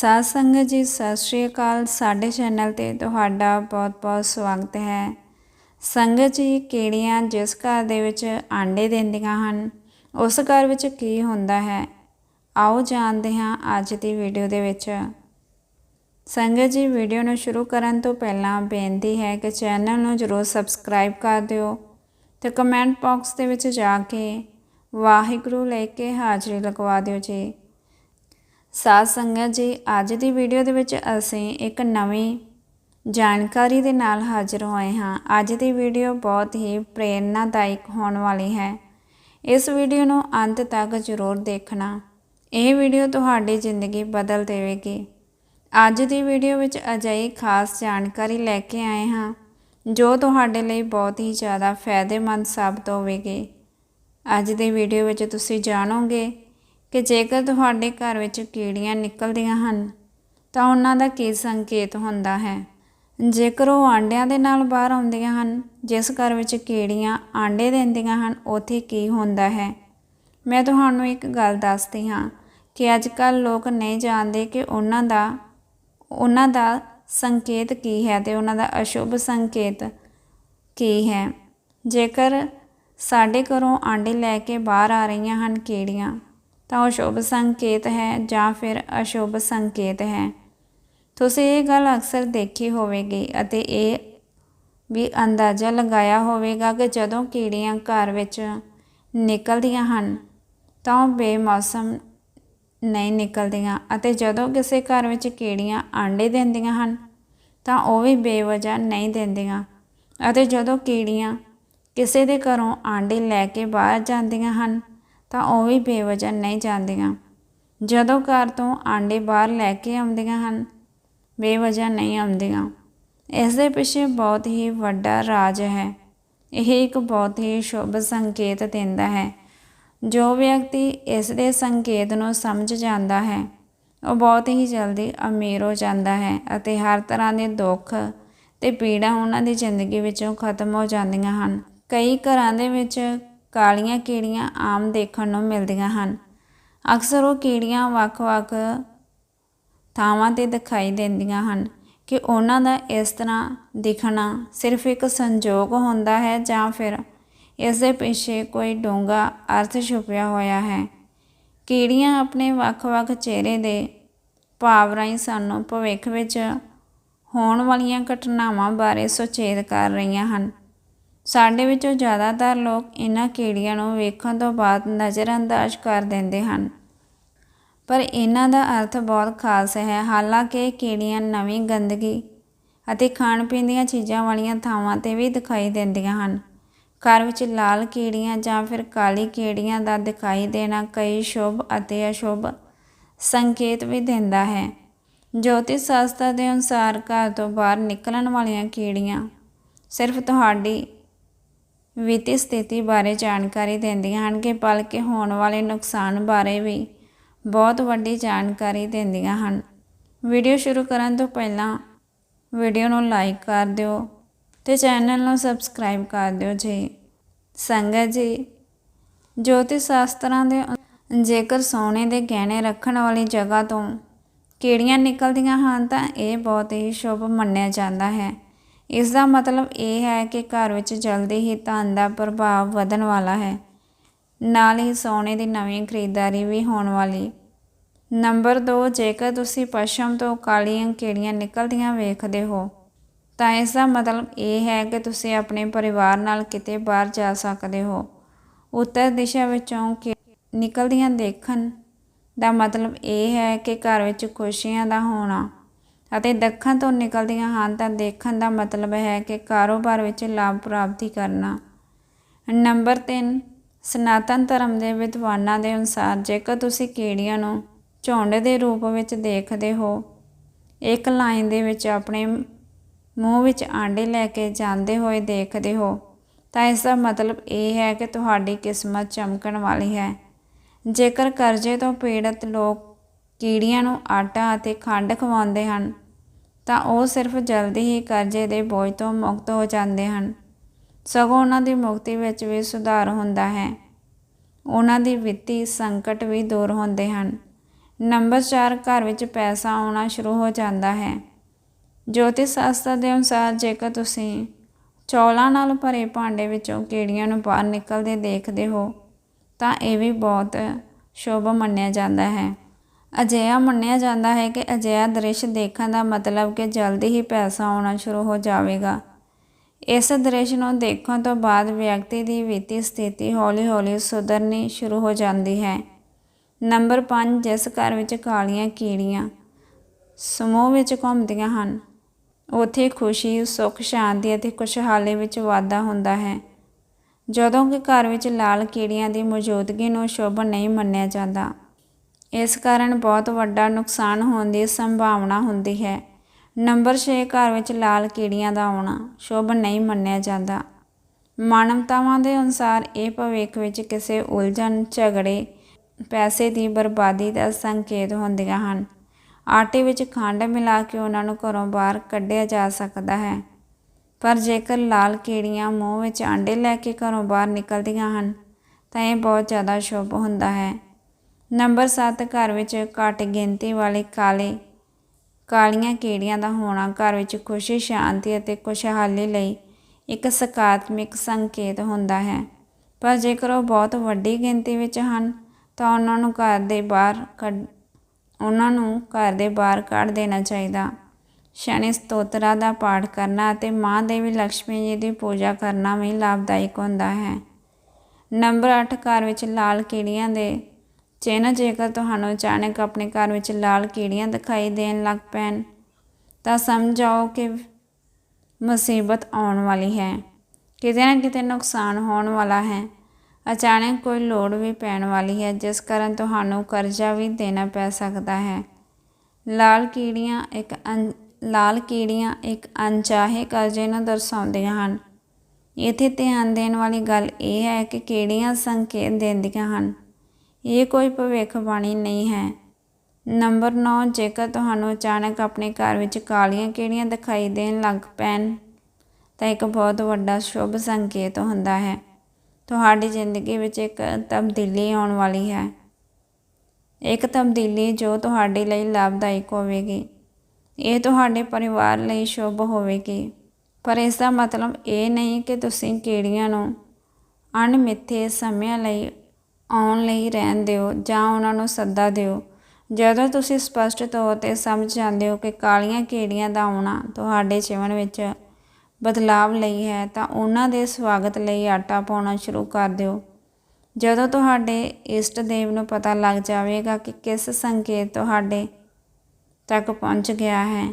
ਸਾਧ ਸੰਗਤ ਜੀ, ਸਤਿ ਸ਼੍ਰੀ ਅਕਾਲ। ਸਾਡੇ ਚੈਨਲ ਤੇ ਤੁਹਾਡਾ ਬਹੁਤ-ਬਹੁਤ ਸਵਾਗਤ ਹੈ। ਸੰਗਤ ਜੀ ਕੀੜੀਆਂ ਜਿਸ ਘਰ ਦੇ ਵਿੱਚ ਆਂਡੇ ਦਿੰਦੀਆਂ ਹਨ, ਉਸ ਘਰ ਵਿੱਚ ਕੀ ਹੁੰਦਾ ਹੈ? ਆਓ ਜਾਣਦੇ ਹਾਂ ਅੱਜ ਦੀ ਵੀਡੀਓ ਦੇ ਵਿੱਚ। ਸੰਗਤ ਜੀ, ਵੀਡੀਓ ਨੂੰ ਸ਼ੁਰੂ ਕਰਨ ਤੋਂ ਪਹਿਲਾਂ ਬੇਨਤੀ ਹੈ ਕਿ ਚੈਨਲ ਨੂੰ ਜਰੂਰ ਸਬਸਕ੍ਰਾਈਬ ਕਰ ਦਿਓ ਤੇ ਕਮੈਂਟ ਬਾਕਸ ਦੇ ਵਿੱਚ ਜਾ ਕੇ ਵਾਹਿਗੁਰੂ ਲੈ ਕੇ ਹਾਜ਼ਰੀ ਲਗਵਾ ਦਿਓ ਜੀ। ਸਾਧ ਸੰਗਤ ਜੀ, ਅੱਜ ਦੀ ਵੀਡੀਓ ਦੇ ਵਿੱਚ ਅਸੀਂ ਇੱਕ ਨਵੀਂ ਜਾਣਕਾਰੀ ਦੇ ਨਾਲ ਹਾਜ਼ਰ ਹੋਏ ਹਾਂ। ਅੱਜ ਦੀ ਵੀਡੀਓ ਬਹੁਤ ਹੀ ਪ੍ਰੇਰਨਾਦਾਇਕ ਹੋਣ ਵਾਲੀ ਹੈ। ਇਸ ਵੀਡੀਓ ਨੂੰ ਅੰਤ ਤੱਕ ਜ਼ਰੂਰ ਦੇਖਣਾ। ਇਹ ਵੀਡੀਓ ਤੁਹਾਡੀ ਜ਼ਿੰਦਗੀ ਬਦਲ ਦੇਵੇਗੀ। ਅੱਜ ਦੀ ਵੀਡੀਓ ਵਿੱਚ ਅਜਿਹੀ ਖਾਸ ਜਾਣਕਾਰੀ ਲੈ ਕੇ ਆਏ ਹਾਂ, ਜੋ ਤੁਹਾਡੇ ਲਈ ਬਹੁਤ ਹੀ ਜ਼ਿਆਦਾ ਫਾਇਦੇਮੰਦ ਸਾਬਤ ਹੋਵੇਗੀ। ਅੱਜ ਦੀ ਵੀਡੀਓ ਵਿੱਚ ਤੁਸੀਂ ਜਾਣੋਗੇ ਕਿ ਜੇਕਰ ਤੁਹਾਡੇ ਘਰ ਵਿੱਚ ਕੀੜੀਆਂ ਨਿਕਲਦੀਆਂ ਹਨ, ਤਾਂ ਉਹਨਾਂ ਦਾ ਕੀ ਸੰਕੇਤ ਹੁੰਦਾ ਹੈ? ਜੇਕਰ ਉਹ ਆਂਡਿਆਂ ਦੇ ਨਾਲ ਬਾਹਰ ਆਉਂਦੀਆਂ ਹਨ, ਜਿਸ ਘਰ ਵਿੱਚ ਕੀੜੀਆਂ ਆਂਡੇ ਦਿੰਦੀਆਂ ਹਨ, ਉੱਥੇ ਕੀ ਹੁੰਦਾ ਹੈ? ਮੈਂ ਤੁਹਾਨੂੰ ਇੱਕ ਗੱਲ ਦੱਸਦੀ ਹਾਂ ਕਿ ਅੱਜ ਕੱਲ ਲੋਕ ਨਹੀਂ ਜਾਣਦੇ ਕਿ ਉਹਨਾਂ ਦਾ ਉਹਨਾਂ ਦਾ ਸੰਕੇਤ ਕੀ ਹੈ ਤੇ ਉਹਨਾਂ ਦਾ ਅਸ਼ੁਭ ਸੰਕੇਤ ਕੀ ਹੈ। ਜੇਕਰ ਸਾਡੇ ਘਰੋਂ ਆਂਡੇ ਲੈ ਕੇ ਬਾਹਰ ਆ ਰਹੀਆਂ ਹਨ ਕੀੜੀਆਂ ਤਾਂ ਉਹ ਸ਼ੁਭ ਸੰਕੇਤ ਹੈ ਜਾਂ ਫਿਰ ਅਸ਼ੁਭ ਸੰਕੇਤ ਹੈ। ਤੁਸੀਂ ਇਹ ਗੱਲ ਅਕਸਰ ਦੇਖੀ ਹੋਵੇਗੀ ਅਤੇ ਇਹ ਵੀ ਅੰਦਾਜ਼ਾ ਲਗਾਇਆ ਹੋਵੇਗਾ ਕਿ ਜਦੋਂ ਕੀੜੀਆਂ ਘਰ ਵਿੱਚ ਨਿਕਲਦੀਆਂ ਹਨ, ਤਾਂ ਉਹ ਬੇਮੌਸਮ ਨਹੀਂ ਨਿਕਲਦੀਆਂ ਅਤੇ ਜਦੋਂ ਕਿਸੇ ਘਰ ਵਿੱਚ ਕੀੜੀਆਂ ਆਂਡੇ ਦਿੰਦੀਆਂ ਹਨ, ਤਾਂ ਉਹ ਵੀ ਬੇਵਜ੍ਹਾ ਨਹੀਂ ਦਿੰਦੀਆਂ ਅਤੇ ਜਦੋਂ ਕੀੜੀਆਂ ਕਿਸੇ ਦੇ ਘਰੋਂ ਆਂਡੇ ਲੈ ਕੇ ਬਾਹਰ ਜਾਂਦੀਆਂ ਹਨ ਤਾਂ ਉਹ ਵੀ ਬੇਵਜ੍ਹਾ ਨਹੀਂ ਜਾਂਦੀਆਂ। ਜਦੋਂ ਘਰ ਤੋਂ ਆਂਡੇ ਬਾਹਰ ਲੈ ਕੇ ਆਉਂਦੀਆਂ ਹਨ, ਬੇਵਜ੍ਹਾ ਨਹੀਂ ਆਉਂਦੀਆਂ। ਇਸ ਦੇ ਪਿੱਛੇ ਬਹੁਤ ਹੀ ਵੱਡਾ ਰਾਜ ਹੈ। ਇਹ ਇੱਕ ਬਹੁਤ ਹੀ ਸ਼ੁਭ ਸੰਕੇਤ ਦਿੰਦਾ ਹੈ। ਜੋ ਵਿਅਕਤੀ ਇਸ ਦੇ ਸੰਕੇਤ ਨੂੰ ਸਮਝ ਜਾਂਦਾ ਹੈ, ਉਹ ਬਹੁਤ ਹੀ ਜਲਦੀ ਅਮੀਰ ਹੋ ਜਾਂਦਾ ਹੈ ਅਤੇ ਹਰ ਤਰ੍ਹਾਂ ਦੇ ਦੁੱਖ ਤੇ ਪੀੜਾ ਉਹਨਾਂ ਦੀ ਜ਼ਿੰਦਗੀ ਵਿੱਚੋਂ ਖਤਮ ਹੋ ਜਾਂਦੀਆਂ ਹਨ। ਕਈ ਘਰਾਂ ਦੇ ਵਿੱਚ ਕਾਲੀਆਂ ਕੀੜੀਆਂ ਆਮ ਦੇਖਣ ਨੂੰ ਮਿਲਦੀਆਂ ਹਨ। ਅਕਸਰ ਉਹ ਕੀੜੀਆਂ ਵੱਖ-ਵੱਖ ਥਾਵਾਂ ਤੇ ਦਿਖਾਈ ਦਿੰਦੀਆਂ ਹਨ ਕਿ ਉਹਨਾਂ ਦਾ ਇਸ ਤਰ੍ਹਾਂ ਦਿਖਣਾ ਸਿਰਫ ਇੱਕ ਸੰਜੋਗ ਹੁੰਦਾ ਹੈ ਜਾਂ ਫਿਰ ਇਸ ਦੇ ਪਿੱਛੇ ਕੋਈ ਡੂੰਘਾ ਅਰਥ ਛੁਪਿਆ ਹੋਇਆ ਹੈ। ਕੀੜੀਆਂ ਆਪਣੇ ਵੱਖ-ਵੱਖ ਚਿਹਰੇ ਦੇ ਭਾਵ ਰਾਹੀਂ ਸਾਨੂੰ ਭਵਿੱਖ ਵਿੱਚ ਹੋਣ ਵਾਲੀਆਂ ਘਟਨਾਵਾਂ ਬਾਰੇ ਸੁਚੇਤ ਕਰ ਰਹੀਆਂ ਹਨ। ਸਾਡੇ ਵਿੱਚੋਂ ਜ਼ਿਆਦਾਤਰ ਲੋਕ ਇਹਨਾਂ ਕੀੜੀਆਂ ਨੂੰ ਵੇਖਣ ਤੋਂ ਬਾਅਦ ਨਜ਼ਰਅੰਦਾਜ਼ ਕਰ ਦਿੰਦੇ ਹਨ। ਪਰ ਇਹਨਾਂ ਦਾ ਅਰਥ ਬਹੁਤ ਖਾਸ ਹੈ। ਹਾਲਾਂਕਿ ਕੀੜੀਆਂ ਨਵੀਂ ਗੰਦਗੀ ਅਤੇ ਖਾਣ ਪੀਣ ਦੀਆਂ ਚੀਜ਼ਾਂ ਵਾਲੀਆਂ ਥਾਵਾਂ ਤੇ ਵੀ ਦਿਖਾਈ ਦਿੰਦੀਆਂ ਹਨ। ਘਰ ਵਿੱਚ ਲਾਲ ਕੀੜੀਆਂ ਜਾਂ ਫਿਰ ਕਾਲੀ ਕੀੜੀਆਂ ਦਾ ਦਿਖਾਈ ਦੇਣਾ ਕਈ ਸ਼ੁਭ ਅਤੇ ਅਸ਼ੁਭ ਸੰਕੇਤ ਵੀ ਦਿੰਦਾ ਹੈ। ਜੋਤਿਸ਼ ਸ਼ਾਸਤਰ ਦੇ ਅਨੁਸਾਰ ਘਰ ਤੋਂ ਬਾਹਰ ਨਿਕਲਣ ਵਾਲੀਆਂ ਕੀੜੀਆਂ ਸਿਰਫ ਤੁਹਾਡੀ ਵਿੱਤੀ ਸਥਿਤੀ ਬਾਰੇ ਜਾਣਕਾਰੀ ਦਿੰਦੀਆਂ ਹਨ ਕਿ ਬਲਕਿ ਹੋਣ ਵਾਲੇ ਨੁਕਸਾਨ ਬਾਰੇ ਵੀ ਬਹੁਤ ਵੱਡੀ ਜਾਣਕਾਰੀ ਦਿੰਦੀਆਂ ਹਨ। ਵੀਡੀਓ ਸ਼ੁਰੂ ਕਰਨ ਤੋਂ ਪਹਿਲਾਂ ਵੀਡੀਓ ਨੂੰ ਲਾਈਕ ਕਰ ਦਿਓ ਤੇ ਚੈਨਲ ਨੂੰ ਸਬਸਕ੍ਰਾਈਬ ਕਰ ਦਿਓ ਜੀ। ਸੰਗਤ ਜੀ ਜੋਤਿਸ਼ ਸ਼ਾਸਤਰਾਂ ਦੇ ਜੇਕਰ ਸੋਨੇ ਦੇ ਗਹਿਣੇ ਰੱਖਣ ਵਾਲੀ ਜਗ੍ਹਾ ਤੋਂ ਕੀੜੀਆਂ ਨਿਕਲਦੀਆਂ ਹਨ ਤਾਂ ਇਹ ਬਹੁਤ ਹੀ ਸ਼ੁਭ ਮੰਨਿਆ ਜਾਂਦਾ ਹੈ। ਇਸ ਦਾ ਮਤਲਬ ਇਹ ਹੈ ਕਿ ਘਰ ਵਿੱਚ ਜਲਦੀ ਹੀ ਧਨ ਦਾ ਪ੍ਰਭਾਵ ਵਧਣ ਵਾਲਾ ਹੈ। ਨਾਲ ਹੀ ਸੋਨੇ ਦੀ ਨਵੀਂ ਖਰੀਦਦਾਰੀ ਵੀ ਹੋਣ ਵਾਲੀ। ਨੰਬਰ 2 ਜੇਕਰ ਤੁਸੀਂ ਪਸ਼ਮ ਤੋਂ ਕਾਲੀਆਂ ਕੀੜੀਆਂ ਨਿਕਲਦੀਆਂ ਵੇਖਦੇ ਹੋ, ਤਾਂ ਇਸ ਦਾ ਮਤਲਬ ਇਹ ਹੈ ਕਿ ਤੁਸੀਂ ਆਪਣੇ ਪਰਿਵਾਰ ਨਾਲ ਕਿਤੇ ਬਾਹਰ ਜਾ ਸਕਦੇ ਹੋ। ਉੱਤਰ ਦਿਸ਼ਾ ਵਿੱਚੋਂ ਨਿਕਲਦੀਆਂ ਦੇਖਣ ਦਾ ਮਤਲਬ ਇਹ ਹੈ ਕਿ ਘਰ ਵਿੱਚ ਖੁਸ਼ੀਆਂ ਦਾ ਹੋਣਾ ਅਤੇ ਦੱਖਣ ਤੋਂ ਨਿਕਲਦੀਆਂ ਹਨ ਤਾਂ ਦੇਖਣ ਦਾ ਮਤਲਬ ਹੈ ਕਿ ਕਾਰੋਬਾਰ ਵਿੱਚ ਲਾਭ ਪ੍ਰਾਪਤੀ ਕਰਨਾ। ਨੰਬਰ 3 ਸਨਾਤਨ ਧਰਮ ਦੇ ਵਿਦਵਾਨਾਂ ਦੇ ਅਨੁਸਾਰ ਜੇਕਰ ਤੁਸੀਂ ਕੀੜੀਆਂ ਨੂੰ ਝੁੰਡ ਦੇ ਰੂਪ ਵਿੱਚ ਦੇਖਦੇ ਹੋ, ਇੱਕ ਲਾਈਨ ਦੇ ਵਿੱਚ ਆਪਣੇ ਮੂੰਹ ਵਿੱਚ ਆਂਡੇ ਲੈ ਕੇ ਜਾਂਦੇ ਹੋਏ ਦੇਖਦੇ ਹੋ, ਤਾਂ ਇਸ ਦਾ ਮਤਲਬ ਇਹ ਹੈ ਕਿ ਤੁਹਾਡੀ ਕਿਸਮਤ ਚਮਕਣ ਵਾਲੀ ਹੈ। ਜੇਕਰ ਕਰਜ਼ੇ ਤੋਂ ਪੀੜਤ ਲੋਕ ਕੀੜੀਆਂ ਨੂੰ ਆਟਾ ਅਤੇ ਖੰਡ ਖਵਾਉਂਦੇ ਹਨ, ਤਾਂ ਉਹ ਸਿਰਫ ਜਲਦੀ ਹੀ ਕਰਜ਼ੇ ਦੇ ਬੋਝ ਤੋਂ ਮੁਕਤ ਹੋ ਜਾਂਦੇ ਹਨ। ਸਗੋਂ ਉਹਨਾਂ ਦੀ ਮੁਕਤੀ ਵਿੱਚ ਵੀ ਸੁਧਾਰ ਹੁੰਦਾ ਹੈ। ਉਹਨਾਂ ਦੀ ਵਿੱਤੀ ਸੰਕਟ ਵੀ ਦੂਰ ਹੁੰਦੇ ਹਨ। ਨੰਬਰ 4 ਘਰ ਵਿੱਚ ਪੈਸਾ ਆਉਣਾ ਸ਼ੁਰੂ ਹੋ ਜਾਂਦਾ ਹੈ। ਜੋਤਿਸ਼ ਸ਼ਾਸਤਰ ਦੇ ਅਨੁਸਾਰ ਜੇਕਰ ਤੁਸੀਂ ਚੌਲਾਂ ਨਾਲ ਭਰੇ ਭਾਂਡੇ ਵਿੱਚੋਂ ਕੀੜੀਆਂ ਨੂੰ ਬਾਹਰ ਨਿਕਲਦੇ ਦੇਖਦੇ ਹੋ, ਤਾਂ ਇਹ ਵੀ ਬਹੁਤ ਸ਼ੁਭ ਮੰਨਿਆ ਜਾਂਦਾ ਹੈ। ਅਜਿਹਾ ਮੰਨਿਆ ਜਾਂਦਾ ਹੈ ਕਿ ਅਜਿਹਾ ਦ੍ਰਿਸ਼ ਦੇਖਣ ਦਾ ਮਤਲਬ ਕਿ ਜਲਦੀ ਹੀ ਪੈਸਾ ਆਉਣਾ ਸ਼ੁਰੂ ਹੋ ਜਾਵੇਗਾ। ਇਸ ਦ੍ਰਿਸ਼ ਨੂੰ ਦੇਖਣ ਤੋਂ ਬਾਅਦ ਵਿਅਕਤੀ ਦੀ ਵਿੱਤੀ ਸਥਿਤੀ ਹੌਲੀ-ਹੌਲੀ ਸੁਧਰਨੀ ਸ਼ੁਰੂ ਹੋ ਜਾਂਦੀ ਹੈ। ਨੰਬਰ 5 ਜਿਸ ਘਰ ਵਿੱਚ ਕਾਲੀਆਂ ਕੀੜੀਆਂ ਸਮੂਹ ਵਿੱਚ ਘੁੰਮਦੀਆਂ ਹਨ, ਉੱਥੇ ਖੁਸ਼ੀ, ਸੁੱਖ, ਸ਼ਾਂਤੀ ਅਤੇ ਖੁਸ਼ਹਾਲੀ ਵਿੱਚ ਵਾਧਾ ਹੁੰਦਾ ਹੈ। ਜਦੋਂ ਕਿ ਘਰ ਵਿੱਚ ਲਾਲ ਕੀੜੀਆਂ ਦੀ ਮੌਜੂਦਗੀ ਨੂੰ ਸ਼ੁਭ ਨਹੀਂ ਮੰਨਿਆ ਜਾਂਦਾ। ਇਸ ਕਾਰਨ ਬਹੁਤ ਵੱਡਾ ਨੁਕਸਾਨ ਹੋਣ ਦੀ ਸੰਭਾਵਨਾ ਹੁੰਦੀ ਹੈ। ਨੰਬਰ 6 ਘਰ ਵਿੱਚ ਲਾਲ ਕੀੜੀਆਂ ਦਾ ਆਉਣਾ ਸ਼ੁਭ ਨਹੀਂ ਮੰਨਿਆ ਜਾਂਦਾ। ਮਾਨਵਤਾਵਾਂ ਦੇ ਅਨੁਸਾਰ ਇਹ ਭਵਿੱਖ ਵਿੱਚ ਕਿਸੇ ਉਲਝਣ, ਝਗੜੇ, ਪੈਸੇ ਦੀ ਬਰਬਾਦੀ ਦਾ ਸੰਕੇਤ ਹੁੰਦੀਆਂ ਹਨ। ਆਟੇ ਵਿੱਚ ਖੰਡ ਮਿਲਾ ਕੇ ਉਹਨਾਂ ਨੂੰ ਘਰੋਂ ਬਾਹਰ ਕੱਢਿਆ ਜਾ ਸਕਦਾ ਹੈ। ਪਰ ਜੇਕਰ ਲਾਲ ਕੀੜੀਆਂ ਮੂੰਹ ਵਿੱਚ ਆਂਡੇ ਲੈ ਕੇ ਘਰੋਂ ਬਾਹਰ ਨਿਕਲਦੀਆਂ ਹਨ, ਤਾਂ ਇਹ ਬਹੁਤ ਜ਼ਿਆਦਾ ਸ਼ੁਭ ਹੁੰਦਾ ਹੈ। ਨੰਬਰ 7 ਘਰ ਵਿੱਚ ਘੱਟ ਗਿਣਤੀ ਵਾਲੇ ਕਾਲੇ, ਕਾਲੀਆਂ ਕੀੜੀਆਂ ਦਾ ਹੋਣਾ ਘਰ ਵਿੱਚ ਖੁਸ਼ੀ, ਸ਼ਾਂਤੀ ਅਤੇ ਖੁਸ਼ਹਾਲੀ ਲਈ ਇੱਕ ਸਕਾਰਾਤਮਕ ਸੰਕੇਤ ਹੁੰਦਾ ਹੈ। ਪਰ ਜੇਕਰ ਉਹ ਬਹੁਤ ਵੱਡੀ ਗਿਣਤੀ ਵਿੱਚ ਹਨ, ਤਾਂ ਉਹਨਾਂ ਨੂੰ ਘਰ ਦੇ ਬਾਹਰ ਕੱਢ, ਉਹਨਾਂ ਨੂੰ ਘਰ ਦੇ ਬਾਹਰ ਕੱਢ ਦੇਣਾ ਚਾਹੀਦਾ। ਸ਼ਨੀ ਸਤੋਤਰਾ ਦਾ ਪਾਠ ਕਰਨਾ ਅਤੇ ਮਾਂ ਦੇਵੀ ਲక్ష్ਮੀ ਜੀ ਦੀ ਪੂਜਾ ਕਰਨਾ ਵੀ ਲਾਭਦਾਇਕ ਹੁੰਦਾ ਹੈ। ਨੰਬਰ 8 ਘਰ ਵਿੱਚ ਲਾਲ ਕੀੜੀਆਂ ਦੇ ਚਿੰਨ੍ਹ ਜੇਕਰ ਤੁਹਾਨੂੰ ਅਚਾਨਕ ਆਪਣੇ ਘਰ ਵਿੱਚ ਲਾਲ ਕੀੜੀਆਂ ਦਿਖਾਈ ਦੇਣ ਲੱਗ ਪੈਣ, ਤਾਂ ਸਮਝ ਸਮਝਾਓ ਕਿ ਮੁਸੀਬਤ ਆਉਣ ਵਾਲੀ ਹੈ। ਕਿਤੇ ਨਾ ਕਿਤੇ ਨੁਕਸਾਨ ਹੋਣ ਵਾਲਾ ਹੈ। ਅਚਾਨਕ ਕੋਈ ਲੋੜ ਵੀ ਪੈਣ ਵਾਲੀ ਹੈ, ਜਿਸ ਕਾਰਨ ਤੁਹਾਨੂੰ ਕਰਜ਼ਾ ਵੀ ਦੇਣਾ ਪੈ ਸਕਦਾ ਹੈ। ਲਾਲ ਕੀੜੀਆਂ ਇੱਕ ਅਣ, ਲਾਲ ਕੀੜੀਆਂ ਇੱਕ ਅਣਚਾਹੇ ਕਰਜ਼ੇ ਨੂੰ ਦਰਸਾਉਂਦੀਆਂ ਹਨ। ਇੱਥੇ ਧਿਆਨ ਦੇਣ ਵਾਲੀ ਗੱਲ ਇਹ ਹੈ ਕਿ ਕੀੜੀਆਂ ਸੰਕੇਤ ਦਿੰਦੀਆਂ ਹਨ। ਇਹ ਕੋਈ ਭਵਿੱਖਬਾਣੀ ਨਹੀਂ ਹੈ। ਨੰਬਰ 9 ਜੇਕਰ ਤੁਹਾਨੂੰ ਅਚਾਨਕ ਆਪਣੇ ਘਰ ਵਿੱਚ ਕਾਲੀਆਂ ਕੀੜੀਆਂ ਦਿਖਾਈ ਦੇਣ ਲੱਗ ਪੈਣ, ਤਾਂ ਇੱਕ ਬਹੁਤ ਵੱਡਾ ਸ਼ੁਭ ਸੰਕੇਤ ਹੁੰਦਾ ਹੈ। ਤੁਹਾਡੀ ਜ਼ਿੰਦਗੀ ਵਿੱਚ ਇੱਕ ਤਬਦੀਲੀ ਆਉਣ ਵਾਲੀ ਹੈ। ਇੱਕ ਤਬਦੀਲੀ ਜੋ ਤੁਹਾਡੇ ਲਈ ਲਾਭਦਾਇਕ ਹੋਵੇਗੀ। ਇਹ ਤੁਹਾਡੇ ਪਰਿਵਾਰ ਲਈ ਸ਼ੁਭ ਹੋਵੇਗੀ। ਪਰ ਇਸ ਦਾ ਮਤਲਬ ਇਹ ਨਹੀਂ ਕਿ ਤੁਸੀਂ ਕੀੜੀਆਂ ਨੂੰ ਅਣਮਿੱਥੇ ਸਮਿਆਂ ਲਈ ਆਉਣ ਲਈ ਰਹਿਣ ਦਿਓ ਜਾਂ ਉਹਨਾਂ ਨੂੰ ਸੱਦਾ ਦਿਓ। ਜਦੋਂ ਤੁਸੀਂ ਸਪਸ਼ਟ ਤੌਰ ਤੇ ਸਮਝ ਜਾਂਦੇ ਹੋ ਕਿ ਕਾਲੀਆਂ ਕੀੜੀਆਂ ਦਾ ਆਉਣਾ ਤੁਹਾਡੇ ਜੀਵਨ ਵਿੱਚ ਬਦਲਾਵ ਲਈ ਹੈ, ਤਾਂ ਉਹਨਾਂ ਦੇ ਸਵਾਗਤ ਲਈ ਆਟਾ ਪਾਉਣਾ ਸ਼ੁਰੂ ਕਰ ਦਿਓ। ਜਦੋਂ ਤੁਹਾਡੇ ਇਸ਼ਟ ਦੇਵ ਨੂੰ ਪਤਾ ਲੱਗ ਜਾਵੇਗਾ ਕਿ ਕਿਸ ਸੰਕੇਤ ਤੁਹਾਡੇ ਤੱਕ ਪਹੁੰਚ ਗਿਆ ਹੈ,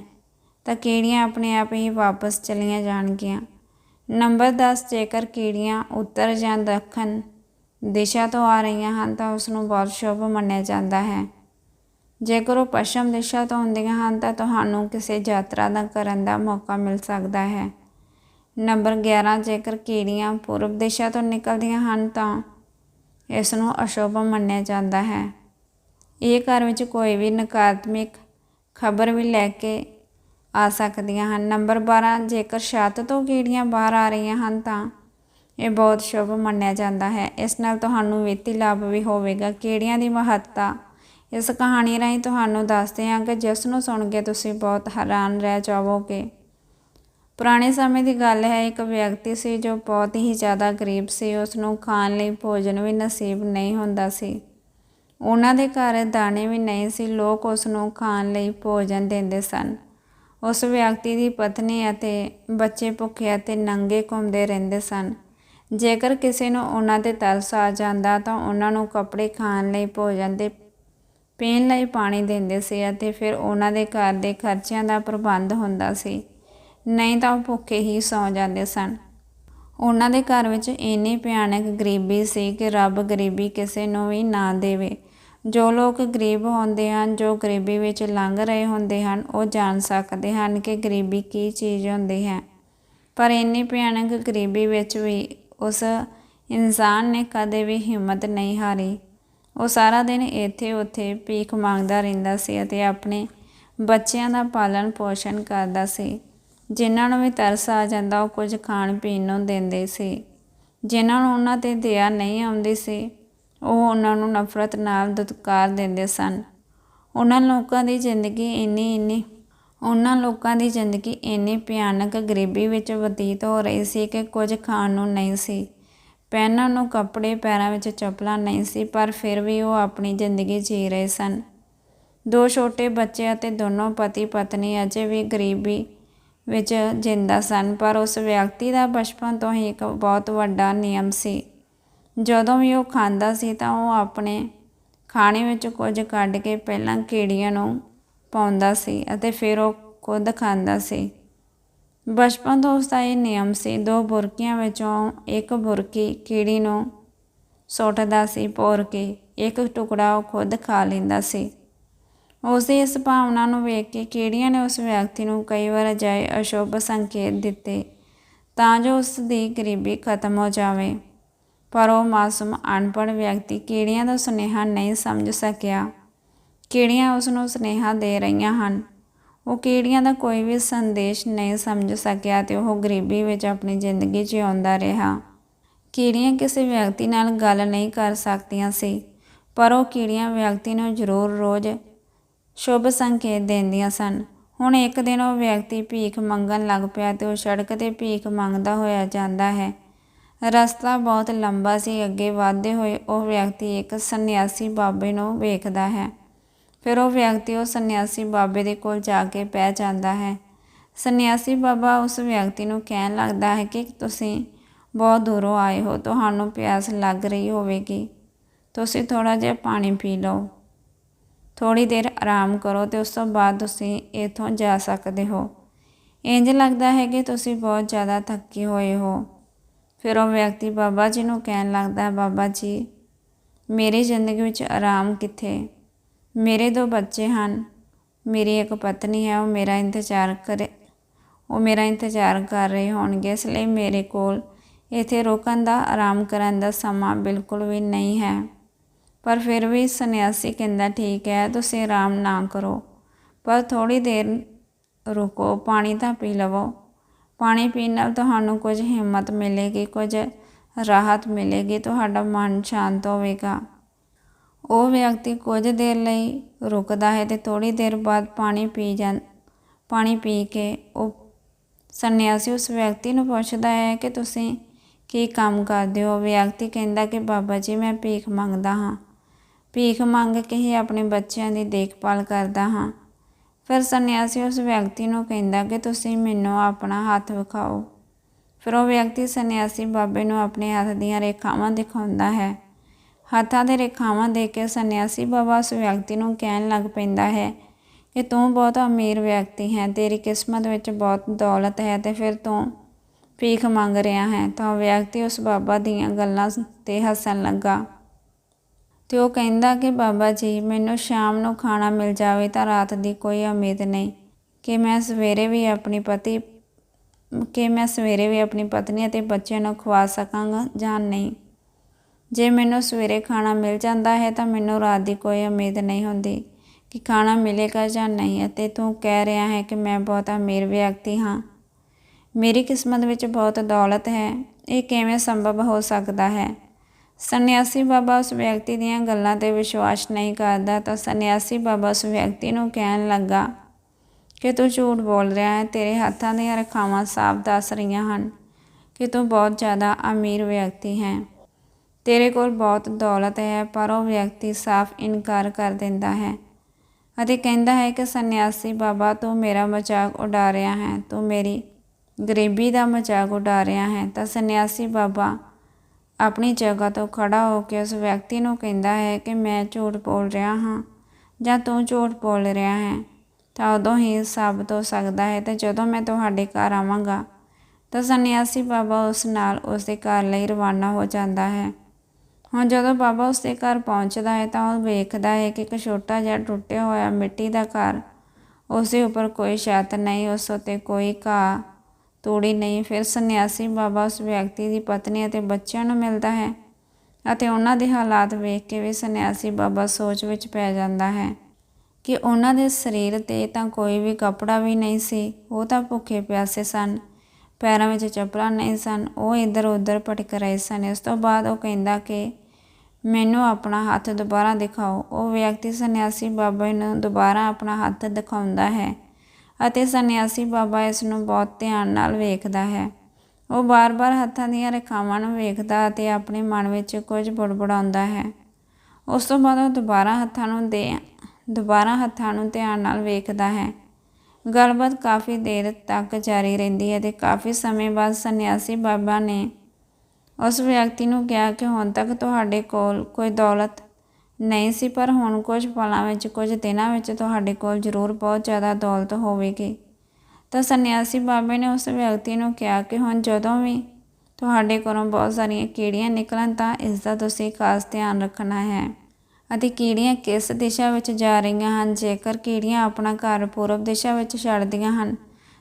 ਤਾਂ ਕੀੜੀਆਂ ਆਪਣੇ ਆਪ ਹੀ ਵਾਪਸ ਚਲੀਆਂ ਜਾਣਗੀਆਂ। ਨੰਬਰ 10 ਜੇਕਰ ਕੀੜੀਆਂ ਉੱਤਰ ਜਾਂ ਦੱਖਣ ਦਿਸ਼ਾ ਤੋਂ ਆ ਰਹੀਆਂ ਹਨ ਤਾਂ ਉਸ ਨੂੰ ਬਹੁਤ ਸ਼ੁਭ ਮੰਨਿਆ ਜਾਂਦਾ ਹੈ। ਜੇਕਰ ਉਹ ਪੱਛਮ ਦਿਸ਼ਾ ਤੋਂ ਆਉਂਦੀਆਂ ਹਨ ਤਾਂ ਤੁਹਾਨੂੰ ਕਿਸੇ ਯਾਤਰਾ ਦਾ ਕਰਨ ਦਾ ਮੌਕਾ ਮਿਲ ਸਕਦਾ ਹੈ। ਨੰਬਰ 11 ਜੇਕਰ ਕੀੜੀਆਂ ਪੂਰਬ ਦਿਸ਼ਾ ਤੋਂ ਨਿਕਲਦੀਆਂ ਹਨ ਤਾਂ ਇਸ ਨੂੰ ਅਸ਼ੁਭ ਮੰਨਿਆ ਜਾਂਦਾ ਹੈ। ਇਹ ਘਰ ਵਿੱਚ ਕੋਈ ਵੀ ਨਕਾਰਾਤਮਕ ਖਬਰ ਵੀ ਲੈ ਕੇ ਆ ਸਕਦੀਆਂ ਹਨ। ਨੰਬਰ 12 ਜੇਕਰ ਛੱਤ ਤੋਂ ਕੀੜੀਆਂ ਬਾਹਰ ਆ ਰਹੀਆਂ ਹਨ ਤਾਂ ਇਹ ਬਹੁਤ ਸ਼ੁਭ ਮੰਨਿਆ ਜਾਂਦਾ ਹੈ। ਇਸ ਨਾਲ ਤੁਹਾਨੂੰ ਵਿੱਤੀ ਲਾਭ ਵੀ ਹੋਵੇਗਾ। ਕੀੜੀਆਂ ਦੀ ਮਹੱਤਤਾ? ਇਸ ਕਹਾਣੀ ਰਾਹੀਂ ਤੁਹਾਨੂੰ ਦੱਸਦੇ ਹਾਂ ਕਿ ਜਿਸ ਨੂੰ ਸੁਣ ਕੇ ਤੁਸੀਂ ਬਹੁਤ ਹੈਰਾਨ ਰਹਿ ਜਾਵੋਗੇ। ਪੁਰਾਣੇ ਸਮੇਂ ਦੀ ਗੱਲ ਹੈ, ਇੱਕ ਵਿਅਕਤੀ ਸੀ ਜੋ ਬਹੁਤ ਹੀ ਜ਼ਿਆਦਾ ਗਰੀਬ ਸੀ। ਉਸ ਨੂੰ ਖਾਣ ਲਈ ਭੋਜਨ ਵੀ ਨਸੀਬ ਨਹੀਂ ਹੁੰਦਾ ਸੀ। ਉਹਨਾਂ ਦੇ ਘਰ ਦਾਣੇ ਵੀ ਨਹੀਂ ਸੀ। ਲੋਕ ਉਸ ਨੂੰ ਖਾਣ ਲਈ ਭੋਜਨ ਦਿੰਦੇ ਸਨ। ਉਸ ਵਿਅਕਤੀ ਦੀ ਪਤਨੀ ਅਤੇ ਬੱਚੇ ਭੁੱਖੇ ਅਤੇ ਨੰਗੇ ਘੁੰਮਦੇ ਰਹਿੰਦੇ ਸਨ। ਜੇਕਰ ਕਿਸੇ ਨੂੰ ਉਹਨਾਂ ਤੇ ਤਰਸ ਆ ਜਾਂਦਾ ਤਾਂ ਉਹਨਾਂ ਨੂੰ ਕੱਪੜੇ ਖਾਣ ਲਈ, ਭੋਜਨ ਤੇ ਪੀਣ ਲਈ ਪਾਣੀ ਦਿੰਦੇ ਸੀ ਅਤੇ ਫਿਰ ਉਹਨਾਂ ਦੇ ਘਰ ਦੇ ਖਰਚਿਆਂ ਦਾ ਪ੍ਰਬੰਧ ਹੁੰਦਾ ਸੀ। ਨਹੀਂ ਤਾਂ ਉਹ ਭੁੱਖੇ ਹੀ ਸੌ ਜਾਂਦੇ ਸਨ। ਉਹਨਾਂ ਦੇ ਘਰ ਵਿੱਚ ਇੰਨੀ ਭਿਆਨਕ ਗਰੀਬੀ ਸੀ ਕਿ ਰੱਬ ਗਰੀਬੀ ਕਿਸੇ ਨੂੰ ਵੀ ਨਾ ਦੇਵੇ। ਜੋ ਲੋਕ ਗਰੀਬ ਹੁੰਦੇ ਹਨ, ਜੋ ਗਰੀਬੀ ਵਿੱਚ ਲੰਘ ਰਹੇ ਹੁੰਦੇ ਹਨ, ਉਹ ਜਾਣ ਸਕਦੇ ਹਨ ਕਿ ਗਰੀਬੀ ਕੀ ਚੀਜ਼ ਹੁੰਦੀ ਹੈ। ਪਰ ਇੰਨੀ ਭਿਆਨਕ ਗਰੀਬੀ ਵਿੱਚ ਵੀ ਉਸ ਇਨਸਾਨ ਨੇ ਕਦੇ ਵੀ ਹਿੰਮਤ ਨਹੀਂ ਹਾਰੀ। ਉਹ ਸਾਰਾ ਦਿਨ ਇੱਥੇ ਉੱਥੇ ਭੀਖ ਮੰਗਦਾ ਰਹਿੰਦਾ ਸੀ ਅਤੇ ਆਪਣੇ ਬੱਚਿਆਂ ਦਾ ਪਾਲਣ ਪੋਸ਼ਣ ਕਰਦਾ ਸੀ। ਜਿਨ੍ਹਾਂ ਨੂੰ ਵੀ ਤਰਸ ਆ ਜਾਂਦਾ, ਉਹ ਕੁਝ ਖਾਣ ਪੀਣ ਨੂੰ ਦਿੰਦੇ ਸੀ। ਜਿਨ੍ਹਾਂ ਨੂੰ ਉਹਨਾਂ ਤੇ ਦਇਆ ਨਹੀਂ ਆਉਂਦੀ ਸੀ, ਉਹ ਉਹਨਾਂ ਨੂੰ ਨਫ਼ਰਤ ਨਾਲ ਦੁਤਕਾਰ ਦਿੰਦੇ ਸਨ। ਉਹਨਾਂ ਲੋਕਾਂ ਦੀ ਜ਼ਿੰਦਗੀ ਇੰਨੀ ਇੰਨੀ ਉਹਨਾਂ ਲੋਕਾਂ ਦੀ ਜ਼ਿੰਦਗੀ ਇੰਨੀ ਭਿਆਨਕ ਗਰੀਬੀ ਵਿੱਚ ਬਤੀਤ ਹੋ ਰਹੀ ਸੀ ਕਿ ਕੁਝ ਖਾਣ ਨੂੰ ਨਹੀਂ ਸੀ। ਪਹਿਨਣ ਨੂੰ ਕੱਪੜੇ ਪੈਰਾਂ ਵਿੱਚ ਚੱਪਲਾਂ ਨਹੀਂ ਸੀ, ਪਰ ਫਿਰ ਵੀ ਉਹ ਆਪਣੀ ਜ਼ਿੰਦਗੀ ਜੀ ਰਹੇ ਸਨ। ਦੋ ਛੋਟੇ ਬੱਚੇ ਅਤੇ ਦੋਨੋਂ ਪਤੀ ਪਤਨੀ ਅਜੇ ਵੀ ਗਰੀਬੀ ਵਿੱਚ ਜਿੰਦਾ ਸਨ, ਪਰ ਉਸ ਵਿਅਕਤੀ ਦਾ ਬਚਪਨ ਤੋਂ ਹੀ ਇੱਕ ਬਹੁਤ ਵੱਡਾ ਨਿਯਮ ਸੀ। ਜਦੋਂ ਵੀ ਉਹ ਖਾਂਦਾ ਸੀ ਤਾਂ ਉਹ ਆਪਣੇ ਖਾਣੇ ਵਿੱਚ ਕੁਝ ਕੱਢ ਕੇ ਪਹਿਲਾਂ ਕੀੜੀਆਂ ਨੂੰ ਪਾਉਂਦਾ ਸੀ ਅਤੇ ਫਿਰ ਉਹ ਖੁਦ ਖਾਂਦਾ ਸੀ। ਬਚਪਨ ਤੋਂ ਉਸ ਦਾ ਇਹ ਨਿਯਮ ਸੀ, ਦੋ ਬੁਰਕੀਆਂ ਵਿੱਚੋਂ ਇੱਕ ਬੁਰਕੀ ਕੀੜੀ ਨੂੰ ਸੁੱਟਦਾ ਸੀ, ਭੋਰ ਕੇ ਇੱਕ ਟੁਕੜਾ ਉਹ ਖੁਦ ਖਾ ਲੈਂਦਾ ਸੀ। ਉਸ ਦੀ ਇਸ ਭਾਵਨਾ ਨੂੰ ਵੇਖ ਕੇ ਕੀੜੀਆਂ ਨੇ ਉਸ ਵਿਅਕਤੀ ਨੂੰ ਕਈ ਵਾਰ ਅਜਿਹੇ ਅਸ਼ੁਭ ਸੰਕੇਤ ਦਿੱਤੇ ਤਾਂ ਜੋ ਉਸ ਦੀ ਗਰੀਬੀ ਖਤਮ ਹੋ ਜਾਵੇ। ਪਰ ਉਹ ਮਾਸੂਮ ਅਨਪੜ੍ਹ ਵਿਅਕਤੀ ਕੀੜੀਆਂ ਦਾ ਸੁਨੇਹਾ ਨਹੀਂ ਸਮਝ ਸਕਿਆ। ਕੀੜੀਆਂ ਉਸ ਨੂੰ ਸੁਨੇਹਾ ਦੇ ਰਹੀਆਂ ਹਨ? ਉਹ ਕੀੜੀਆਂ ਦਾ ਕੋਈ ਵੀ ਸੰਦੇਸ਼ ਨਹੀਂ ਸਮਝ ਸਕਿਆ ਤੇ ਉਹ ਗਰੀਬੀ ਵਿੱਚ ਆਪਣੀ ਜ਼ਿੰਦਗੀ ਜਿਉਂਦਾ ਰਿਹਾ। ਕੀੜੀਆਂ ਕਿਸੇ ਵਿਅਕਤੀ ਨਾਲ ਗੱਲ ਨਹੀਂ ਕਰ ਸਕਦੀਆਂ ਸੀ, ਪਰ ਉਹ ਕੀੜੀਆਂ ਵਿਅਕਤੀ ਨੂੰ ਜ਼ਰੂਰ ਰੋਜ਼ ਸ਼ੁਭ ਸੰਕੇਤ ਦਿੰਦੀਆਂ ਸਨ। ਹੁਣ ਇੱਕ ਦਿਨ ਉਹ ਵਿਅਕਤੀ ਭੀਖ ਮੰਗਣ ਲੱਗ ਪਿਆ ਤੇ ਉਹ ਸੜਕ ਤੇ ਭੀਖ ਮੰਗਦਾ ਹੋਇਆ ਜਾਂਦਾ ਹੈ। ਰਸਤਾ ਬਹੁਤ ਲੰਬਾ ਸੀ, ਅੱਗੇ ਵਧਦੇ ਹੋਏ ਉਹ ਵਿਅਕਤੀ ਇੱਕ ਸੰਨਿਆਸੀ ਬਾਬੇ ਨੂੰ ਵੇਖਦਾ ਹੈ। ਫਿਰ ਉਹ ਵਿਅਕਤੀ ਉਹ ਸੰਨਿਆਸੀ ਬਾਬੇ ਦੇ ਕੋਲ ਜਾ ਕੇ ਪੈ ਜਾਂਦਾ ਹੈ। ਸੰਨਿਆਸੀ ਬਾਬਾ ਉਸ ਵਿਅਕਤੀ ਨੂੰ ਕਹਿਣ ਲੱਗਦਾ ਹੈ ਕਿ ਤੁਸੀਂ ਬਹੁਤ ਦੂਰੋਂ ਆਏ ਹੋ, ਤੁਹਾਨੂੰ ਪਿਆਸ ਲੱਗ ਰਹੀ ਹੋਵੇਗੀ। ਤੁਸੀਂ ਥੋੜਾ ਜਿਹਾ ਪਾਣੀ ਪੀ ਲਓ। ਥੋੜੀ ਦੇਰ ਆਰਾਮ ਕਰੋ ਤੇ ਉਸ ਤੋਂ ਬਾਅਦ ਤੁਸੀਂ ਇੱਥੋਂ ਜਾ ਸਕਦੇ ਹੋ। ਇੰਜ ਲੱਗਦਾ ਹੈ ਕਿ ਤੁਸੀਂ ਬਹੁਤ ਜ਼ਿਆਦਾ ਥੱਕੇ ਹੋਏ ਹੋ। ਫਿਰ ਉਹ ਵਿਅਕਤੀ ਬਾਬਾ ਜੀ ਨੂੰ ਕਹਿਣ ਲੱਗਦਾ ਹੈ, ਬਾਬਾ ਜੀ, ਮੇਰੀ ਜ਼ਿੰਦਗੀ ਵਿੱਚ ਆਰਾਮ ਕਿੱਥੇ? ਮੇਰੇ ਦੋ ਬੱਚੇ ਹਨ। ਮੇਰੀ ਇੱਕ ਪਤਨੀ ਹੈ, ਉਹ ਮੇਰਾ ਇੰਤਜ਼ਾਰ ਕਰੇ, ਉਹ ਮੇਰਾ ਇੰਤਜ਼ਾਰ ਕਰ ਰਹੇ ਹੋਣਗੇ, ਇਸ ਲਈ ਮੇਰੇ ਕੋਲ ਇੱਥੇ ਰੁਕਣ ਦਾ, ਆਰਾਮ ਕਰਨ ਦਾ ਸਮਾਂ ਬਿਲਕੁਲ ਵੀ ਨਹੀਂ ਹੈ। ਪਰ ਫਿਰ ਵੀ ਸੰਨਿਆਸੀ ਕਹਿੰਦਾ, ਠੀਕ ਹੈ, ਤੁਸੀਂ ਆਰਾਮ ਨਾ ਕਰੋ, ਪਰ ਥੋੜੀ ਦੇਰ ਰੁਕੋ, ਪਾਣੀ ਤਾਂ ਪੀ ਲਵੋ। ਪਾਣੀ ਪੀਣ ਨਾਲ ਤੁਹਾਨੂੰ ਕੁਝ ਹਿੰਮਤ ਮਿਲੇਗੀ, ਕੁਝ ਰਾਹਤ ਮਿਲੇਗੀ, ਤੁਹਾਡਾ ਮਨ ਸ਼ਾਂਤ ਹੋਵੇਗਾ। ਉਹ ਵਿਅਕਤੀ ਕੁਝ ਦੇਰ ਲਈ ਰੁਕਦਾ ਹੈ ਤੇ ਥੋੜੀ ਦੇਰ ਬਾਅਦ ਪਾਣੀ ਪੀ ਜਾਂ, ਪਾਣੀ ਪੀ ਕੇ ਉਹ ਸੰਨਿਆਸੀ ਉਸ ਵਿਅਕਤੀ ਨੂੰ ਪੁੱਛਦਾ ਹੈ ਕਿ ਤੁਸੀਂ ਕੀ ਕੰਮ ਕਰਦੇ ਹੋ? ਵਿਅਕਤੀ ਕਹਿੰਦਾ ਕਿ ਬਾਬਾ ਜੀ, ਮੈਂ ਭੀਖ ਮੰਗਦਾ ਹਾਂ। ਭੀਖ ਮੰਗ ਕੇ ਹੀ ਆਪਣੇ ਬੱਚਿਆਂ ਦੀ ਦੇਖਭਾਲ ਕਰਦਾ ਹਾਂ। ਫਿਰ ਸੰਨਿਆਸੀ ਉਸ ਵਿਅਕਤੀ ਨੂੰ ਕਹਿੰਦਾ ਕਿ ਤੁਸੀਂ ਮੈਨੂੰ ਆਪਣਾ ਹੱਥ ਵਿਖਾਓ। ਫਿਰ ਉਹ ਵਿਅਕਤੀ ਸੰਨਿਆਸੀ ਬਾਬੇ ਨੂੰ ਆਪਣੇ ਹੱਥ ਦੀਆਂ ਰੇਖਾਵਾਂ ਦਿਖਾਉਂਦਾ ਹੈ। ਹੱਥਾਂ ਦੇ ਰੇਖਾਵਾਂ ਦੇ ਕੇ ਸੰਨਿਆਸੀ ਬਾਬਾ ਉਸ ਵਿਅਕਤੀ ਨੂੰ ਕਹਿਣ ਲੱਗ ਪੈਂਦਾ ਹੈ ਕਿ ਤੂੰ ਬਹੁਤ ਅਮੀਰ ਵਿਅਕਤੀ ਹੈ, ਤੇਰੀ ਕਿਸਮਤ ਵਿੱਚ ਬਹੁਤ ਦੌਲਤ ਹੈ ਤੇ ਫਿਰ ਤੂੰ ਭੀਖ ਮੰਗ ਰਿਹਾ ਹੈ। ਤਾਂ ਉਹ ਵਿਅਕਤੀ ਉਸ ਬਾਬਾ ਦੀਆਂ ਗੱਲਾਂ ਤੇ ਹੱਸਣ ਲੱਗਾ। ਤੇ ਉਹ ਕਹਿੰਦਾ ਕਿ ਬਾਬਾ ਜੀ, ਮੈਨੂੰ ਸ਼ਾਮ ਨੂੰ ਖਾਣਾ ਮਿਲ ਜਾਵੇ ਤਾਂ ਰਾਤ ਦੀ ਕੋਈ ਉਮੀਦ ਨਹੀਂ ਕਿ ਮੈਂ ਸਵੇਰੇ ਵੀ ਆਪਣੀ ਪਤੀ, ਕਿ ਮੈਂ ਸਵੇਰੇ ਵੀ ਆਪਣੀ ਪਤਨੀ ਅਤੇ ਬੱਚਿਆਂ ਨੂੰ ਖਵਾ ਸਕਾਂਗਾ ਜਾਂ ਨਹੀਂ। ਜੇ ਮੈਨੂੰ ਸਵੇਰੇ ਖਾਣਾ ਮਿਲ ਜਾਂਦਾ ਹੈ ਤਾਂ ਮੈਨੂੰ ਰਾਤ ਦੀ ਕੋਈ ਉਮੀਦ ਨਹੀਂ ਹੁੰਦੀ ਕਿ ਖਾਣਾ ਮਿਲੇਗਾ ਜਾਂ ਨਹੀਂ। ਅਤੇ ਤੂੰ ਕਹਿ ਰਿਹਾ ਹੈ ਕਿ ਮੈਂ ਬਹੁਤ ਅਮੀਰ ਵਿਅਕਤੀ ਹਾਂ। ਮੇਰੀ ਕਿਸਮਤ ਵਿੱਚ ਬਹੁਤ ਦੌਲਤ ਹੈ। ਇਹ ਕਿਵੇਂ ਸੰਭਵ ਹੋ ਸਕਦਾ ਹੈ? ਸੰਨਿਆਸੀ ਬਾਬਾ ਉਸ ਵਿਅਕਤੀ ਦੀਆਂ ਗੱਲਾਂ ਤੇ ਵਿਸ਼ਵਾਸ ਨਹੀਂ ਕਰਦਾ ਤਾਂ ਸੰਨਿਆਸੀ ਬਾਬਾ ਉਸ ਵਿਅਕਤੀ ਨੂੰ ਕਹਿਣ ਲੱਗਾ, ਕਿ ਤੂੰ ਝੂਠ ਬੋਲ ਰਿਹਾ ਹੈ, ਤੇਰੇ ਹੱਥਾਂ ਦੀਆਂ ਰੇਖਾਵਾਂ ਸਾਫ਼ ਦੱਸ ਰਹੀਆਂ ਹਨ ਕਿ ਤੂੰ ਬਹੁਤ ਜ਼ਿਆਦਾ ਅਮੀਰ ਵਿਅਕਤੀ ਹੈ। ਤੇਰੇ ਕੋਲ ਬਹੁਤ ਦੌਲਤ ਹੈ, ਪਰ ਉਹ ਵਿਅਕਤੀ ਸਾਫ਼ ਇਨਕਾਰ ਕਰ ਦਿੰਦਾ ਹੈ ਅਤੇ ਕਹਿੰਦਾ ਹੈ ਕਿ ਸੰਨਿਆਸੀ ਬਾਬਾ, ਤੂੰ ਮੇਰਾ ਮਜ਼ਾਕ ਉਡਾ ਰਿਹਾ ਹੈ, ਤੂੰ ਮੇਰੀ ਗਰੀਬੀ ਦਾ ਮਜ਼ਾਕ ਉਡਾ ਰਿਹਾ ਹੈ। ਤਾਂ ਸੰਨਿਆਸੀ ਬਾਬਾ ਆਪਣੀ ਜਗ੍ਹਾ ਤੋਂ ਖੜਾ ਹੋ ਕੇ ਉਸ ਵਿਅਕਤੀ ਨੂੰ ਕਹਿੰਦਾ ਹੈ ਕਿ ਮੈਂ ਝੂਠ ਬੋਲ ਰਿਹਾ ਹਾਂ ਜਾਂ ਤੂੰ ਝੂਠ ਬੋਲ ਰਿਹਾ ਹੈ। ਤਾਂ ਉਦੋਂ ਹੀ ਸਾਬਤ ਹੋ ਸਕਦਾ ਹੈ ਤੇ ਜਦੋਂ ਮੈਂ ਤੁਹਾਡੇ ਘਰ ਆਵਾਂਗਾ ਤਾਂ ਸੰਨਿਆਸੀ ਬਾਬਾ ਉਸ ਨਾਲ ਉਸ ਦੇ ਘਰ ਲਈ ਰਵਾਨਾ ਹੋ ਜਾਂਦਾ ਹੈ। ਹੁਣ ਜਦੋਂ ਬਾਬਾ ਉਸਦੇ ਘਰ ਪਹੁੰਚਦਾ ਹੈ ਤਾਂ ਉਹ ਵੇਖਦਾ ਹੈ ਕਿ ਇੱਕ ਛੋਟਾ ਜਿਹਾ ਟੁੱਟਿਆ ਹੋਇਆ ਮਿੱਟੀ ਦਾ ਘਰ ਉਸ ਦੇ ਉੱਪਰ ਕੋਈ ਛੱਤ ਨਹੀਂ, ਉਸ ਉੱਤੇ ਕੋਈ ਘਾਹ, ਤੂੜੀ ਨਹੀਂ। ਫਿਰ ਸੰਨਿਆਸੀ ਬਾਬਾ ਉਸ ਵਿਅਕਤੀ ਦੀ ਪਤਨੀ ਅਤੇ ਬੱਚਿਆਂ ਨੂੰ ਮਿਲਦਾ ਹੈ ਅਤੇ ਉਹਨਾਂ ਦੇ ਹਾਲਾਤ ਵੇਖ ਕੇ ਵੀ ਸੰਨਿਆਸੀ ਬਾਬਾ ਸੋਚ ਵਿੱਚ ਪੈ ਜਾਂਦਾ ਹੈ ਕਿ ਉਹਨਾਂ ਦੇ ਸਰੀਰ ਤੇ ਤਾਂ ਕੋਈ ਵੀ ਕੱਪੜਾ ਵੀ ਨਹੀਂ ਸੀ, ਉਹ ਤਾਂ ਭੁੱਖੇ ਪਿਆਸੇ ਸਨ। ਪੈਰਾਂ ਵਿੱਚ ਚੱਪਲਾਂ ਨਹੀਂ ਸਨ, ਉਹ ਇੱਧਰ ਉੱਧਰ ਭਟਕ ਰਹੇ ਸਨ। ਇਸ ਤੋਂ ਬਾਅਦ ਉਹ ਕਹਿੰਦਾ ਕਿ ਮੈਨੂੰ ਆਪਣਾ ਹੱਥ ਦੁਬਾਰਾ ਦਿਖਾਓ। ਉਹ ਵਿਅਕਤੀ ਸੰਨਿਆਸੀ ਬਾਬਾ ਨੂੰ ਦੁਬਾਰਾ ਆਪਣਾ ਹੱਥ ਦਿਖਾਉਂਦਾ ਹੈ ਅਤੇ ਸੰਨਿਆਸੀ ਬਾਬਾ ਇਸ ਨੂੰ ਬਹੁਤ ਧਿਆਨ ਨਾਲ ਵੇਖਦਾ ਹੈ। ਉਹ ਬਾਰ-ਬਾਰ ਹੱਥਾਂ ਦੀਆਂ ਰੇਖਾਵਾਂ ਨੂੰ ਵੇਖਦਾ ਅਤੇ ਆਪਣੇ ਮਨ ਵਿੱਚ ਕੁਝ ਬੜਬੜਾਉਂਦਾ ਹੈ। ਉਸ ਤੋਂ ਬਾਅਦ ਉਹ ਦੁਬਾਰਾ ਹੱਥਾਂ ਨੂੰ ਦੇ, ਦੁਬਾਰਾ ਹੱਥਾਂ ਨੂੰ ਧਿਆਨ ਨਾਲ ਵੇਖਦਾ ਹੈ। ਗੱਲਬਾਤ ਕਾਫੀ ਦੇਰ ਤੱਕ ਜਾਰੀ ਰਹਿੰਦੀ ਹੈ ਤੇ ਕਾਫੀ ਸਮੇਂ ਬਾਅਦ ਸੰਨਿਆਸੀ ਬਾਬਾ ਨੇ ਉਸ ਵਿਅਕਤੀ ਨੂੰ ਕਿਹਾ ਕਿ ਹੁਣ ਤੱਕ ਤੁਹਾਡੇ ਕੋਲ ਕੋਈ ਦੌਲਤ ਨਹੀਂ ਸੀ, ਪਰ ਹੁਣ ਕੁਝ ਪਲਾਂ ਵਿੱਚ, ਕੁਝ ਦਿਨਾਂ ਵਿੱਚ ਤੁਹਾਡੇ ਕੋਲ ਜ਼ਰੂਰ ਬਹੁਤ ਜ਼ਿਆਦਾ ਦੌਲਤ ਹੋਵੇਗੀ। ਤਾਂ ਸੰਨਿਆਸੀ ਬਾਬੇ ਨੇ ਉਸ ਵਿਅਕਤੀ ਨੂੰ ਕਿਹਾ ਕਿ ਹੁਣ ਜਦੋਂ ਵੀ ਤੁਹਾਡੇ ਕੋਲੋਂ ਬਹੁਤ ਸਾਰੀਆਂ ਕੀੜੀਆਂ ਨਿਕਲਣ ਤਾਂ ਇਸ ਦਾ ਤੁਸੀਂ ਖਾਸ ਧਿਆਨ ਰੱਖਣਾ ਹੈ। ਅਤੇ ਕੀੜੀਆਂ ਕਿਸ ਦਿਸ਼ਾ ਵਿੱਚ ਜਾ ਰਹੀਆਂ ਹਨ? ਜੇਕਰ ਕੀੜੀਆਂ ਆਪਣਾ ਘਰ ਪੂਰਬ ਦਿਸ਼ਾ ਵਿੱਚ ਛੱਡਦੀਆਂ ਹਨ,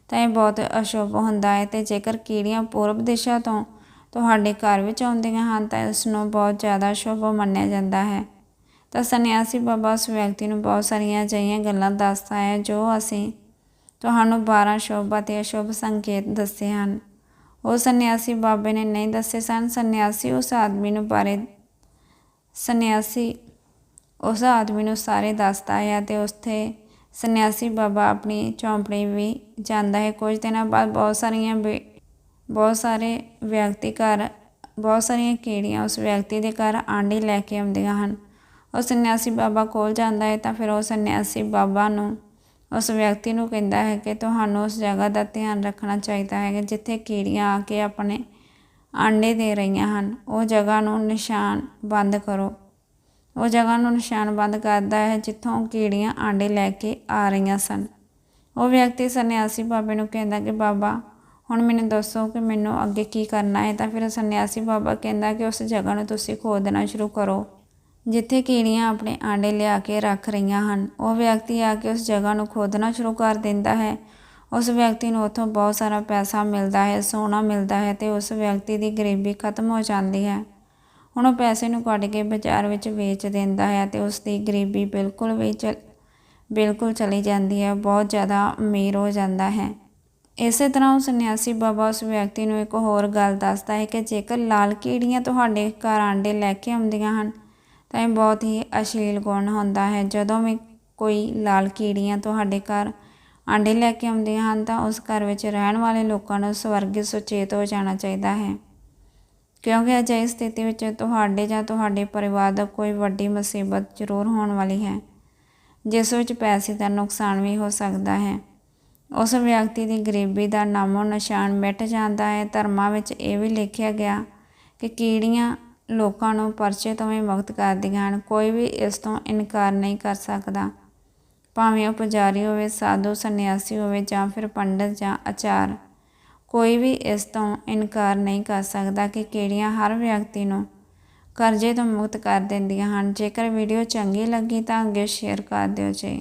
ਤਾਂ ਇਹ ਬਹੁਤ ਅਸ਼ੁਭ ਹੁੰਦਾ ਹੈ। ਤੇ ਜੇਕਰ ਕੀੜੀਆਂ ਪੂਰਬ ਦਿਸ਼ਾ ਤੋਂ ਤੁਹਾਡੇ ਘਰ ਵਿੱਚ ਆਉਂਦੀਆਂ ਹਨ, ਤਾਂ ਇਸ ਨੂੰ ਬਹੁਤ ਜ਼ਿਆਦਾ ਸ਼ੁਭ ਮੰਨਿਆ ਜਾਂਦਾ ਹੈ। ਤਾਂ ਸੰਨਿਆਸੀ ਬਾਬਾ ਉਸ ਵਿਅਕਤੀ ਨੂੰ ਬਹੁਤ ਸਾਰੀਆਂ ਅਜਿਹੀਆਂ ਗੱਲਾਂ ਦੱਸਦਾ ਹੈ, ਜੋ ਅਸੀਂ ਤੁਹਾਨੂੰ 12 ਸ਼ੁਭ ਅਤੇ ਅਸ਼ੁਭ ਸੰਕੇਤ ਦੱਸੇ ਹਨ। ਉਹ ਸੰਨਿਆਸੀ ਬਾਬੇ ਨੇ ਨਹੀਂ ਦੱਸੇ ਸਨ। ਸੰਨਿਆਸੀ ਉਸ ਆਦਮੀ ਨੂੰ ਬਾਰੇ, ਸੰਨਿਆਸੀ ਉਸ ਆਦਮੀ ਨੂੰ ਸਾਰੇ ਦੱਸਦਾ ਹੈ ਅਤੇ ਉੱਥੇ ਸੰਨਿਆਸੀ ਬਾਬਾ ਆਪਣੀ ਝੌਂਪੜੀ ਵੀ ਜਾਂਦਾ ਹੈ। ਕੁਝ ਦਿਨਾਂ ਬਾਅਦ ਬਹੁਤ ਸਾਰੀਆਂ ਬਹੁਤ ਸਾਰੇ ਵਿਅਕਤੀ ਘਰ, ਬਹੁਤ ਸਾਰੀਆਂ ਕੀੜੀਆਂ ਉਸ ਵਿਅਕਤੀ ਦੇ ਘਰ ਆਂਡੇ ਲੈ ਕੇ ਆਉਂਦੀਆਂ ਹਨ। ਉਹ ਸੰਨਿਆਸੀ ਬਾਬਾ ਕੋਲ ਜਾਂਦਾ ਹੈ ਤਾਂ ਫਿਰ ਉਹ ਸੰਨਿਆਸੀ ਬਾਬਾ ਨੂੰ, ਉਸ ਵਿਅਕਤੀ ਨੂੰ ਕਹਿੰਦਾ ਹੈ ਕਿ ਤੁਹਾਨੂੰ ਉਸ ਜਗ੍ਹਾ ਦਾ ਧਿਆਨ ਰੱਖਣਾ ਚਾਹੀਦਾ ਹੈ ਜਿੱਥੇ ਕੀੜੀਆਂ ਆ ਕੇ ਆਪਣੇ ਆਂਡੇ ਦੇ ਰਹੀਆਂ ਹਨ। ਉਹ ਜਗ੍ਹਾ ਨੂੰ ਨਿਸ਼ਾਨ ਬੰਦ ਕਰੋ। ਉਹ ਜਗ੍ਹਾ ਨੂੰ ਨਿਸ਼ਾਨ ਬੰਦ ਕਰਦਾ ਹੈ ਜਿੱਥੋਂ ਕੀੜੀਆਂ ਆਂਡੇ ਲੈ ਕੇ ਆ ਰਹੀਆਂ ਸਨ। ਉਹ ਵਿਅਕਤੀ ਸੰਨਿਆਸੀ ਬਾਬੇ ਨੂੰ ਕਹਿੰਦਾ ਕਿ, ਬਾਬਾ, ਹੁਣ ਮੈਨੂੰ ਦੱਸੋ ਕਿ ਮੈਨੂੰ ਅੱਗੇ ਕੀ ਕਰਨਾ ਹੈ? ਤਾਂ ਫਿਰ ਸੰਨਿਆਸੀ ਬਾਬਾ ਕਹਿੰਦਾ ਕਿ, ਉਸ ਜਗ੍ਹਾ ਨੂੰ ਤੁਸੀਂ ਖੋਦਣਾ ਸ਼ੁਰੂ ਕਰੋ, ਜਿੱਥੇ ਕੀੜੀਆਂ ਆਪਣੇ ਆਂਡੇ ਲਿਆ ਕੇ ਰੱਖ ਰਹੀਆਂ ਹਨ। ਉਹ ਵਿਅਕਤੀ ਆ ਕੇ ਉਸ ਜਗ੍ਹਾ ਨੂੰ ਖੋਦਣਾ ਸ਼ੁਰੂ ਕਰ ਦਿੰਦਾ ਹੈ। ਉਸ ਵਿਅਕਤੀ ਨੂੰ ਉੱਥੋਂ ਬਹੁਤ ਸਾਰਾ ਪੈਸਾ ਮਿਲਦਾ ਹੈ, ਸੋਨਾ ਮਿਲਦਾ ਹੈ ਤੇ ਉਸ ਵਿਅਕਤੀ ਦੀ ਗਰੀਬੀ ਖਤਮ ਹੋ ਜਾਂਦੀ ਹੈ। ਹੁਣ ਉਹ ਪੈਸੇ ਨੂੰ ਕੱਢ ਕੇ ਬਾਜ਼ਾਰ ਵਿੱਚ ਵੇਚ ਦਿੰਦਾ ਹੈ ਤੇ ਉਸ ਦੀ ਗਰੀਬੀ ਬਿਲਕੁਲ ਵੀ ਬਿਲਕੁਲ ਚਲੀ ਜਾਂਦੀ ਹੈ, ਬਹੁਤ ਜ਼ਿਆਦਾ ਅਮੀਰ ਹੋ ਜਾਂਦਾ ਹੈ। ਇਸੇ ਤਰ੍ਹਾਂ ਉਹ ਸੰਨਿਆਸੀ ਬਾਬਾ ਉਸ ਵਿਅਕਤੀ ਨੂੰ ਇੱਕ ਹੋਰ ਗੱਲ ਦੱਸਦਾ ਹੈ ਕਿ ਜੇਕਰ ਲਾਲ ਕੀੜੀਆਂ ਤੁਹਾਡੇ ਘਰ ਆਂਡੇ ਲੈ ਕੇ ਆਉਂਦੀਆਂ ਹਨ, ਤਾਂ ਇਹ ਬਹੁਤ ਹੀ ਅਸ਼ਲੀਲ ਗੁਣ ਹੁੰਦਾ ਹੈ। ਜਦੋਂ ਵੀ ਕੋਈ ਲਾਲ ਕੀੜੀਆਂ ਤੁਹਾਡੇ ਘਰ ਆਂਡੇ ਲੈ ਕੇ ਆਉਂਦੀਆਂ ਹਨ, ਤਾਂ ਉਸ ਘਰ ਵਿੱਚ ਰਹਿਣ ਵਾਲੇ ਲੋਕਾਂ ਨੂੰ ਸਵਰਗੀ ਸੁਚੇਤ ਹੋ ਜਾਣਾ ਚਾਹੀਦਾ ਹੈ। ਕਿਉਂਕਿ ਅਜਿਹੀ ਸਥਿਤੀ ਵਿੱਚ ਤੁਹਾਡੇ ਜਾਂ ਤੁਹਾਡੇ ਪਰਿਵਾਰ ਦਾ ਕੋਈ ਵੱਡੀ ਮੁਸੀਬਤ ਜ਼ਰੂਰ ਹੋਣ ਵਾਲੀ ਹੈ, ਜਿਸ ਵਿੱਚ ਪੈਸੇ ਦਾ ਨੁਕਸਾਨ ਵੀ ਹੋ ਸਕਦਾ ਹੈ। ਉਸ ਵਿਅਕਤੀ ਦੀ ਗਰੀਬੀ ਦਾ ਨਾਮੋ ਨਿਸ਼ਾਨ ਮਿਟ ਜਾਂਦਾ ਹੈ। ਧਰਮਾਂ ਵਿੱਚ ਇਹ ਵੀ ਲਿਖਿਆ ਗਿਆ ਕਿ ਕੀੜੀਆਂ ਲੋਕਾਂ ਨੂੰ ਪਰਚੇ ਤੋਂ ਵੀ ਮੁਕਤ ਕਰਦੀਆਂ ਹਨ। ਕੋਈ ਵੀ ਇਸ ਤੋਂ ਇਨਕਾਰ ਨਹੀਂ ਕਰ ਸਕਦਾ। ਭਾਵੇਂ ਉਹ ਪੁਜਾਰੀ ਹੋਵੇ, ਸਾਧੂ, ਸੰਨਿਆਸੀ ਹੋਵੇ ਜਾਂ ਫਿਰ ਪੰਡਤ ਜਾਂ ਆਚਾਰ। ਕੋਈ ਵੀ ਇਸ ਤੋਂ ਇਨਕਾਰ ਨਹੀਂ ਕਰ ਸਕਦਾ ਕਿ ਕਿਹੜੀਆਂ ਹਰ ਵਿਅਕਤੀ ਨੂੰ ਕਰਜ਼ੇ ਤੋਂ ਮੁਕਤ ਕਰ ਦਿੰਦੀਆਂ ਹਨ। ਜੇਕਰ ਵੀਡੀਓ ਚੰਗੀ ਲੱਗੀ ਤਾਂ ਅੱਗੇ ਸ਼ੇਅਰ ਕਰ ਦਿਓ ਜੀ।